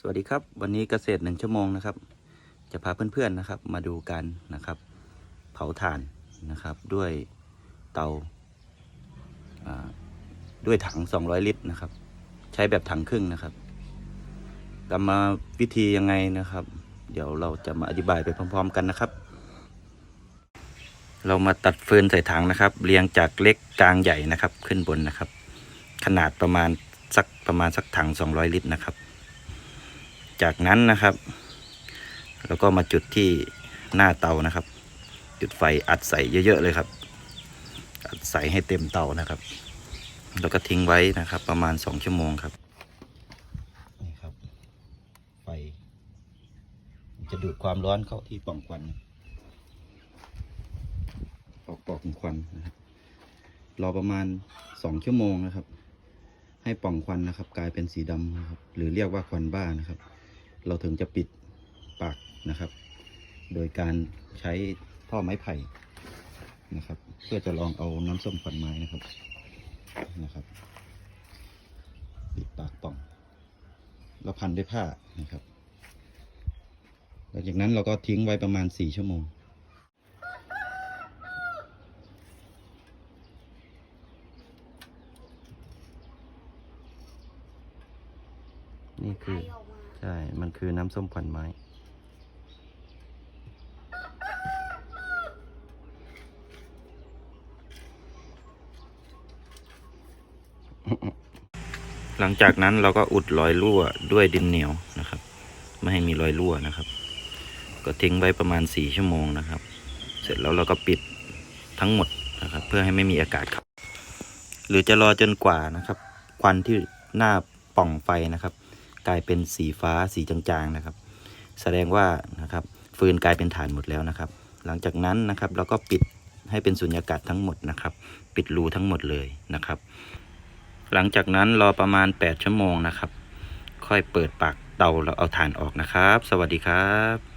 สวัสดีครับ วันนี้เกษตรหนึ่งชั่วโมงนะครับ จะพาเพื่อนๆนะครับ มาดูกันนะครับ เผาถ่านนะครับ ด้วยเตาด้วยถัง 200 ลิตรนะครับ ใช้แบบถังครึ่งนะครับกรรมวิธียังไงนะครับ เดี๋ยวเราจะมาอธิบายไปพร้อม ๆ กันนะครับ เรามาตัดฟืนใส่ถังนะครับ เรียงจากเล็กกลางใหญ่นะครับ ขึ้นบนนะครับ ขนาดประมาณสักประมาณสักถัง 200 ลิตรนะครับ จากนั้นนะครับ แล้วก็มาจุดที่หน้าเตานะครับ จุดไฟอัดใส่เยอะๆเลยครับ อัดใส่ให้เต็มเตานะครับ แล้วก็ทิ้งไว้นะครับ ประมาณสองชั่วโมงครับนี่ครับ ไฟ จะดูดความร้อนเข้าที่ปล่องควันออกปล่องควันนะครับรอประมาณสองชั่วโมงนะครับ ให้ปล่องควันนะครับ กลายเป็นสีดำนะครับ หรือเรียกว่าควันบ้านะครับ เราถึงจะปิดปากนะครับ โดยการใช้ท่อไม้ไผ่นะครับ เพื่อจะลองเอาน้ำส้มควันไม้นะครับนะครับ ปิดปากป่อง แล้วพันด้วยผ้านะครับ หลังจากนั้นเราก็ทิ้งไว้ประมาณสี่ชั่วโมงนี่คือ ใช่ มันคือน้ำส้มควันไม้ หลังจากนั้นเราก็อุดรอยรั่วด้วยดินเหนียวนะครับ ไม่ให้มีรอยรั่วนะครับ ก็ทิ้งไว้ประมาณสี่ชั่วโมงนะครับ เสร็จแล้วเราก็ปิดทั้งหมดนะครับ เพื่อให้ไม่มีอากาศครับ หรือจะรอจนกว่านะครับ ควันที่หน้าปล่องไฟนะครับ กลายเป็นสีฟ้าสีจางๆนะครับ แสดงว่านะครับฟืนกลายเป็นฐานหมดแล้วนะครับ หลังจากนั้นนะครับเราก็ปิดให้เป็นสุญญากาศทั้งหมดนะครับ ปิดรูทั้งหมดเลยนะครับ หลังจากนั้นรอประมาณ 8 ชั่วโมงนะครับ ค่อยเปิดปากเตาแล้วเอาถ่านออกนะครับ สวัสดีครับ